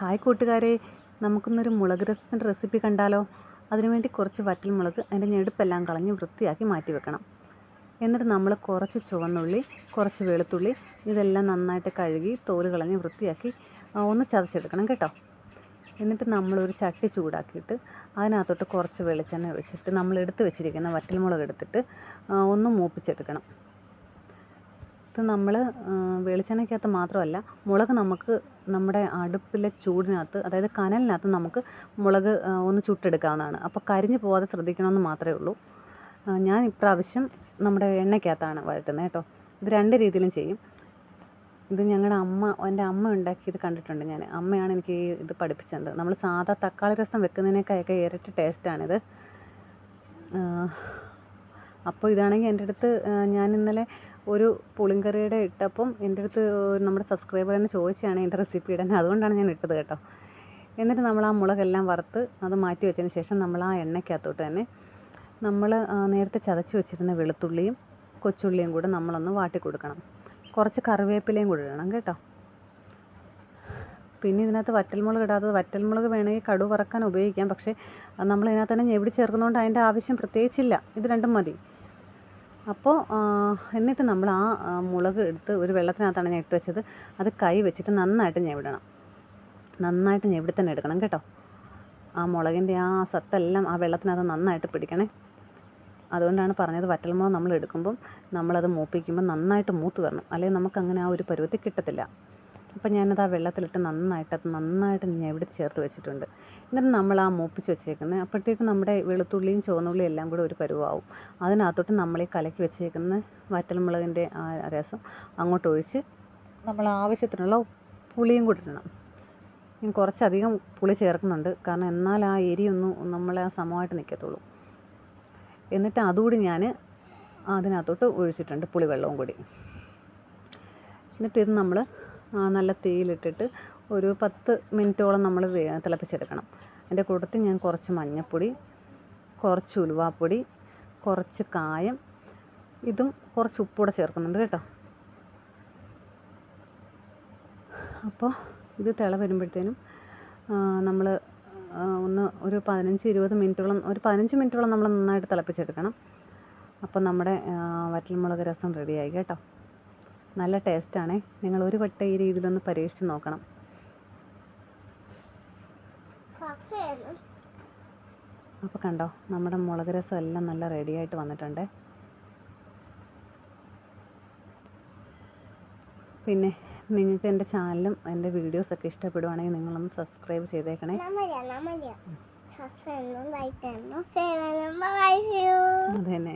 Hi കൂട്ടുകാരെ നമുക്കിന്നൊരു മുളക് രസത്തിന്റെ റെസിപ്പി കണ്ടാലോ? അതിനുവേണ്ടി കുറച്ച് വറ്റൽമുളക് അതിന്റെ ഞെടുപ്പെല്ലാം കളഞ്ഞ് വൃത്തിയാക്കി മാറ്റി വെക്കണം. എന്നിട്ട് നമ്മൾ കുറച്ച് ചുവന്നുള്ളി കുറച്ച് വെളുത്തുള്ളി ഇതെല്ലാം നന്നായിട്ട് കഴുകി തോൽ കളഞ്ഞ് വൃത്തിയാക്കി ഒന്ന് ചതച്ചെടുക്കണം കേട്ടോ. എന്നിട്ട് നമ്മളൊരു ചട്ടി ചൂടാക്കിയിട്ട് അതിനകത്തോട്ട് കുറച്ച് വെളിച്ചെണ്ണ ഒഴിച്ചിട്ട് നമ്മൾ എടുത്ത് വെച്ചിരിക്കുന്ന വറ്റൽമുളക് എടുത്തിട്ട് ഒന്ന് മൂപ്പിച്ചെടുക്കണം. ഇത് നമ്മൾ വെളിച്ചെണ്ണയ്ക്കകത്ത് മാത്രമല്ല മുളക് നമുക്ക് നമ്മുടെ അടുപ്പിലെ ചൂടിനകത്ത് അതായത് കനലിനകത്ത് നമുക്ക് മുളക് ഒന്ന് ചുട്ടെടുക്കാവുന്നതാണ്. അപ്പോൾ കരിഞ്ഞു പോകാതെ ശ്രദ്ധിക്കണമെന്ന് മാത്രമേ ഉള്ളൂ. ഞാൻ ഇപ്രാവശ്യം നമ്മുടെ എണ്ണയ്ക്കകത്താണ് വഴറ്റുന്നത് കേട്ടോ. ഇത് രണ്ട് രീതിയിലും ചെയ്യും. ഇത് ഞങ്ങളുടെ അമ്മ എന്റെ അമ്മ ഉണ്ടാക്കിയത് കണ്ടിട്ടുണ്ട് ഞാൻ അമ്മയാണ് എനിക്ക് ഇത് പഠിപ്പിച്ചത്. നമ്മൾ സാധാ തക്കാളി രസം വെക്കുന്നതിനേക്കായൊക്കെ ഇരട്ടി ടേസ്റ്റാണിത്. അപ്പോൾ ഇതാണെങ്കിൽ എന്റെ അടുത്ത് ഞാൻ ഇന്നലെ ഒരു പുളിങ്കറിയുടെ ഇട്ടപ്പം എന്റെ അടുത്ത് നമ്മുടെ സബ്സ്ക്രൈബർ തന്നെ ചോദിച്ചാണ് എന്റെ റെസിപ്പി ഇടാൻ. അതുകൊണ്ടാണ് ഞാൻ ഇട്ടത് കേട്ടോ. എന്നിട്ട് നമ്മൾ ആ മുളകെല്ലാം വറുത്ത് അത് മാറ്റി വെച്ചതിന് ശേഷം നമ്മൾ ആ എണ്ണയ്ക്കകത്തോട്ട് തന്നെ നമ്മൾ നേരത്തെ ചതച്ച് വെച്ചിരുന്ന വെളുത്തുള്ളിയും കൊച്ചുള്ളിയും കൂടെ നമ്മളൊന്ന് വാട്ടി കൊടുക്കണം. കുറച്ച് കറിവേപ്പിലയും കൂടെ ഇടണം കേട്ടോ. പിന്നെ ഇതിനകത്ത് വറ്റൽമുളക് ഇടാത്തത് വറ്റൽമുളക് വേണമെങ്കിൽ കടു വറക്കാൻ ഉപയോഗിക്കാം. പക്ഷേ നമ്മൾ ഇതിനകത്ത് തന്നെ ഞെവിടി ചേർക്കുന്നതുകൊണ്ട് അതിന്റെ ആവശ്യം പ്രത്യേകിച്ചില്ല. ഇത് രണ്ടും മതി. അപ്പോൾ എന്നിട്ട് നമ്മൾ ആ മുളക് എടുത്ത് ഒരു വെള്ളത്തിനകത്താണ് ഞാൻ ഇട്ട് വെച്ചത്. അത് കൈ വെച്ചിട്ട് നന്നായിട്ട് ഞെവിടണം. നന്നായിട്ട് ഞെവിടി തന്നെ എടുക്കണം കേട്ടോ. ആ മുളകിന്റെ ആ സത്തെല്ലാം ആ വെള്ളത്തിനകത്ത് നന്നായിട്ട് പിടിക്കണേ. അതുകൊണ്ടാണ് പറഞ്ഞത് വറ്റൽമുളക് നമ്മൾ എടുക്കുമ്പം നമ്മളത് മൂപ്പിക്കുമ്പോൾ നന്നായിട്ട് മൂത്ത് വരണം. അല്ലെങ്കിൽ നമുക്കങ്ങനെ ആ ഒരു പരുവത്തിൽ കിട്ടത്തില്ല. അപ്പം ഞാനത് ആ വെള്ളത്തിലിട്ട് നന്നായിട്ട് അത് നന്നായിട്ട് ഞെവിടി ചേർത്ത് വെച്ചിട്ടുണ്ട്. എന്നിട്ട് നമ്മൾ ആ മൂപ്പിച്ച് വെച്ചേക്കുന്നത് അപ്പോഴത്തേക്കും നമ്മുടെ വെളുത്തുള്ളിയും ചുവന്നുള്ളിയും എല്ലാം കൂടെ ഒരു പരുവാവും. അതിനകത്തോട്ട് നമ്മൾ ഈ കലക്കി വെച്ചേക്കുന്ന വറ്റൽമുളകിന്റെ ആ രസം അങ്ങോട്ട് ഒഴിച്ച് നമ്മൾ ആവശ്യത്തിനുള്ള പുളിയും കൂടി ഇടണം. ഞാൻ കുറച്ചധികം പുളി ചേർക്കുന്നുണ്ട്. കാരണം എന്നാൽ ആ എരിയൊന്നും നമ്മളെ ആ സമമായിട്ട് നിൽക്കത്തുള്ളൂ. എന്നിട്ട് അതുകൂടി ഞാൻ അതിനകത്തോട്ട് ഒഴിച്ചിട്ടുണ്ട് പുളിവെള്ളവും കൂടി. എന്നിട്ട് ഇത് നമ്മൾ നല്ല തീയിലിട്ടിട്ട് ഒരു പത്ത് മിനിറ്റോളം നമ്മൾ തിളപ്പിച്ചെടുക്കണം. അതിന്റെ കൂട്ടത്തിൽ ഞാൻ കുറച്ച് മഞ്ഞൾപ്പൊടി കുറച്ച് ഉലുവാപ്പൊടി കുറച്ച് കായം ഇതും കുറച്ച് ഉപ്പൂടെ ചേർക്കുന്നുണ്ട് കേട്ടോ. അപ്പോൾ ഇത് തിള വരുമ്പോഴത്തേനും നമ്മൾ ഒന്ന് ഒരു പതിനഞ്ച് ഇരുപത് മിനിറ്റോളം ഒരു പതിനഞ്ച് മിനിറ്റോളം നമ്മൾ നന്നായിട്ട് തിളപ്പിച്ചെടുക്കണം. അപ്പോൾ നമ്മുടെ വറ്റൽമുളക് രസം റെഡിയായി കേട്ടോ. നല്ല ടേസ്റ്റാണ്. നിങ്ങൾ ഒരു വട്ടം ഈ രീതിയിലൊന്ന് പരീക്ഷിച്ച് നോക്കണം. അപ്പോൾ കണ്ടോ നമ്മുടെ മുളക് രസം എല്ലാം നല്ല റെഡിയായിട്ട് വന്നിട്ടുണ്ട്. പിന്നെ നിങ്ങൾക്ക് എന്റെ ചാനലും എന്റെ വീഡിയോസൊക്കെ ഇഷ്ടപ്പെടുവാണെങ്കിൽ നിങ്ങളൊന്ന് സബ്സ്ക്രൈബ് ചെയ്തേക്കണേ. അത് തന്നെ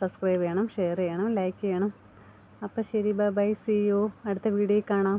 സബ്സ്ക്രൈബ് ചെയ്യണം ഷെയർ ചെയ്യണം ലൈക്ക് ചെയ്യണം. അപ്പോൾ ശരി ബൈ ബൈ സി യു അടുത്ത വീഡിയോയിൽ കാണാം.